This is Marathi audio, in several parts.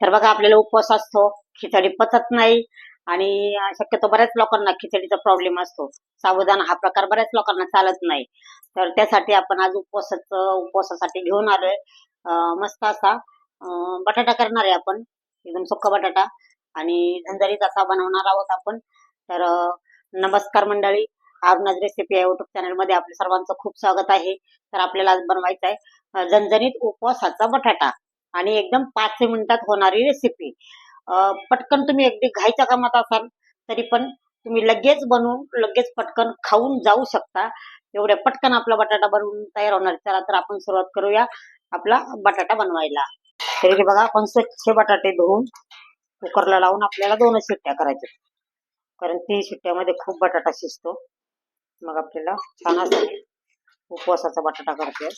तर बघा आपल्याला उपवास असतो खिचडी पचत नाही आणि शक्यतो बऱ्याच लोकांना खिचडीचा प्रॉब्लेम असतो. सावधान हा प्रकार बऱ्याच लोकांना चालत नाही. तर त्यासाठी आपण आज उपवासाचं उपवासासाठी घेऊन आलोय. मस्त असा बटाटा करणार आहे आपण. एकदम सुक्का बटाटा आणि झणझणीत असा बनवणार आहोत आपण. तर नमस्कार मंडळी. आज रेसिपी या युट्यूब चॅनलमध्ये आपल्या सर्वांचं खूप स्वागत आहे. तर आपल्याला आज बनवायचं आहे झंझरीत झणझणीत उपवासाचा बटाटा. आणि एकदम पाच मिनिटात होणारी रेसिपी पटकन तुम्ही अगदी घाईच्या कामात असाल तरी पण तुम्ही लगेच बनवून लगेच पटकन खाऊन जाऊ शकता. एवढ्या पटकन आपला बटाटा बनवून तयार होणार. चला तर आपण सुरुवात करूया आपला बटाटा बनवायला. तरी बघा आपण स्वच्छ बटाटे धुवून कुकरला लावून आपल्याला दोनच शिट्ट्या करायच्या. कारण तीन शिट्ट्यामध्ये खूप बटाटा शिजतो. मग आपल्याला छान उपवासाचा बटाटा करते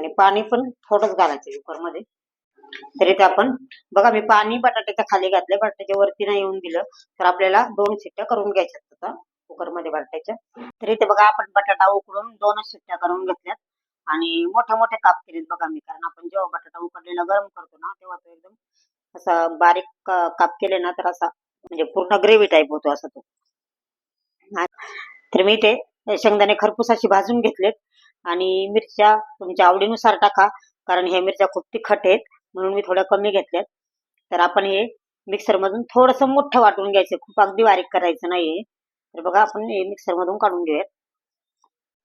आणि पाणी पण थोडंच घालायचं कुकरमध्ये. तरी ते आपण बघा मी पाणी बटाट्याच्या खाली घातले बटाट्याच्या वरती नाही येऊन दिलं तर आपल्याला दोन शिट्ट्या करून घ्यायच्यात आता कुकरमध्ये बटाट्याच्या. तरी ते बघा आपण बटाटा उकडून दोनच शिट्ट्या करून घेतल्यात. आणि मोठे मोठे काप केलेत बघा मी कारण आपण जेव्हा बटाटा उकडलेला गरम करतो ना तेव्हा तो एकदम असा बारीक काप केले ना तर असा म्हणजे पूर्ण ग्रेव्ही टाईप होतो असा तो. तर मी ते शेंगदाणे खरपूस अशी भाजून घेतलेत. आणि मिरच्या तुमच्या आवडीनुसार टाका कारण ह्या मिरच्या खूप तिखट आहेत म्हणून मी थोड्या कमी घेतल्यात. तर आपण हे मिक्सर मधून थोडस मोठं वाटून घ्यायचं खूप अगदी बारीक करायचं नाहीये. तर बघा आपण हे मिक्सर मधून काढून घेऊयात.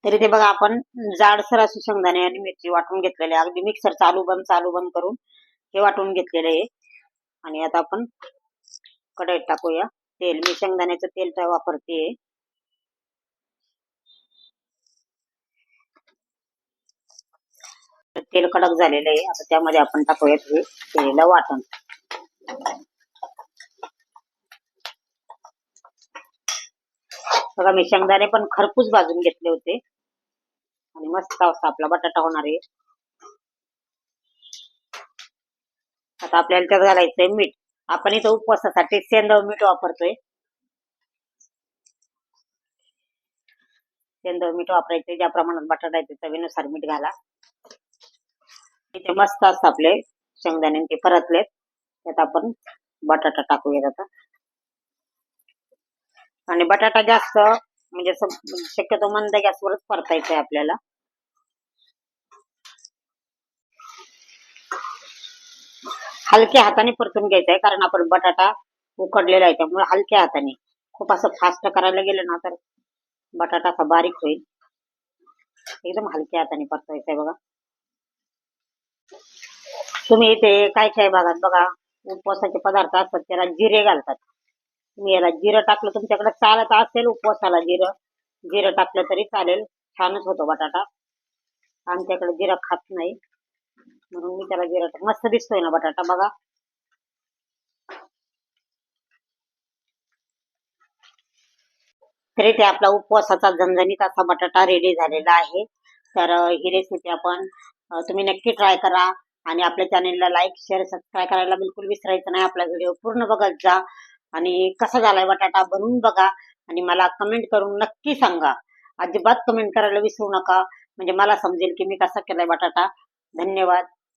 तरी ते बघा आपण जाडसर असू शेंगदाणे आणि मिरची वाटून घेतलेले आहे. अगदी मिक्सर चालू बंद चालू बंद करून हे वाटून घेतलेले आहे. आणि आता आपण कढईत टाकूया. तेल मी शेंगदाण्याचं तेल वापरते तेल कडक झालेलं आहे. आता त्यामध्ये आपण टाकूयात हे केलेलं वाटण. बघा मी शेंगदाणे पण खरपूस भाजून घेतले होते. आणि मस्त असा आपला बटाटा होणार आहे. आता आपल्याला त्यात घालायचंय मीठ. आपण इथं उपवासासाठी सेंदव मीठ वापरतोय. सेंदव मीठ वापरायचे ज्या प्रमाणात बटाटा आहे चवीनुसार मीठ घाला. इथे मस्त असं आपले शेंगदाणे ते परतलेत. त्यात आपण बटाटा टाकूयात आता. आणि बटाटा जास्त म्हणजे शक्यतो मंद गॅसवरच परतायचं आहे आपल्याला. हलक्या हाताने परतून घ्यायचंय आहे कारण आपण बटाटा उकडलेला आहे त्यामुळे हलक्या हाताने. खूप असं फास्ट करायला गेलं ना तर बटाटा असा बारीक होईल. एकदम हलक्या हाताने परतायचा आहे बघा. तुम्ही इथे काय काय भागात बघा उपवासाचे पदार्थ असतात त्याला जिरे घालतात. तुम्ही याला जिरं टाकलं तुमच्याकडे चालत असेल उपवासाला जिरं जिरं टाकलं तरी चालेल. छानच होतो बटाटा. आमच्याकडे जिरं खात नाही. म्हणून मी त्याला जिरा टाक मस्त दिसतोय ना बटाटा बघा. तरी ते आपला उपवासाचा झणझणीत असा बटाटा रेडी झालेला आहे. तर ही रेसिपी आपण तुम्ही नक्की ट्राय करा. आणि आपल्या चॅनेलला लाईक शेअर सबस्क्राईब करायला बिलकुल विसरायचं नाही. आपला व्हिडिओ पूर्ण बघत जा. आणि कसा झालाय बटाटा बनवून बघा. आणि मला कमेंट करून नक्की सांगा. अजिबात कमेंट करायला विसरू नका. म्हणजे मला समजेल की मी कसा केलाय बटाटा. धन्यवाद.